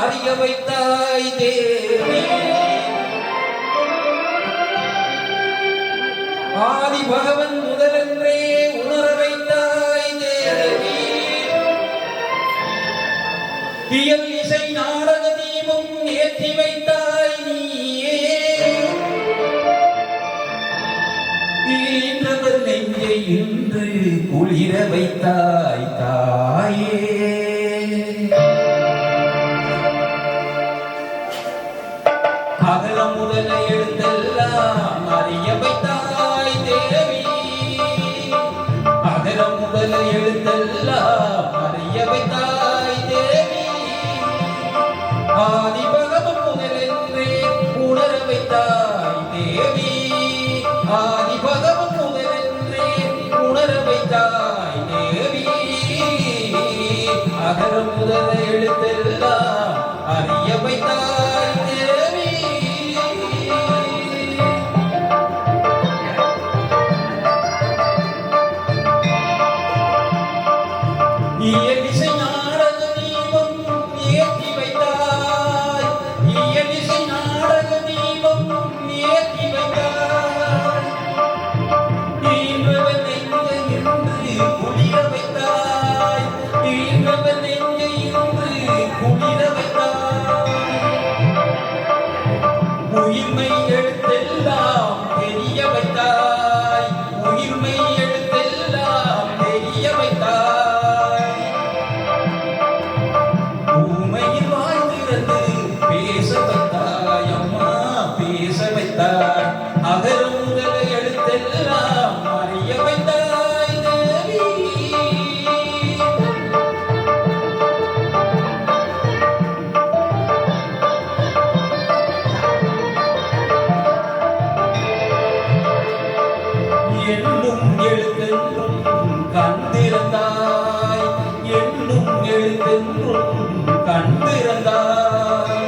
அறிய வைத்தாய் தேவி ஆதி பகவன் முதலென்றே உணர வைத்தாய் தேவி தியல் இசை நாடக தீபம் ஏற்றி வைத்தாய் நீயே. ஈன்றவர் நெஞ்சை இன்று குளிர வைத்தாய் தாயே. அகல முதல எழுந்தெல்லாம் அறிய வைத்தாய் தேவி. அகல முதல எழுந்தெல்லாம் அறிய வைத்தாய் தேவி. ஆதி பகவன் முதலென்றே உணர வைத்தாய் தேவி. ஆதி பகவன் முதலென்றே உணர வைத்தாய் தேவி. அகர முதலே பேச வைத்தாய் எழுத்தெல்லாம் அறிய வைத்தாய் தேவி. எண்ணும் எழுத்தென்றும் கண்டிருந்தாய் எண்ணும் எழுத்தென்றும் கண்டிருந்தாய்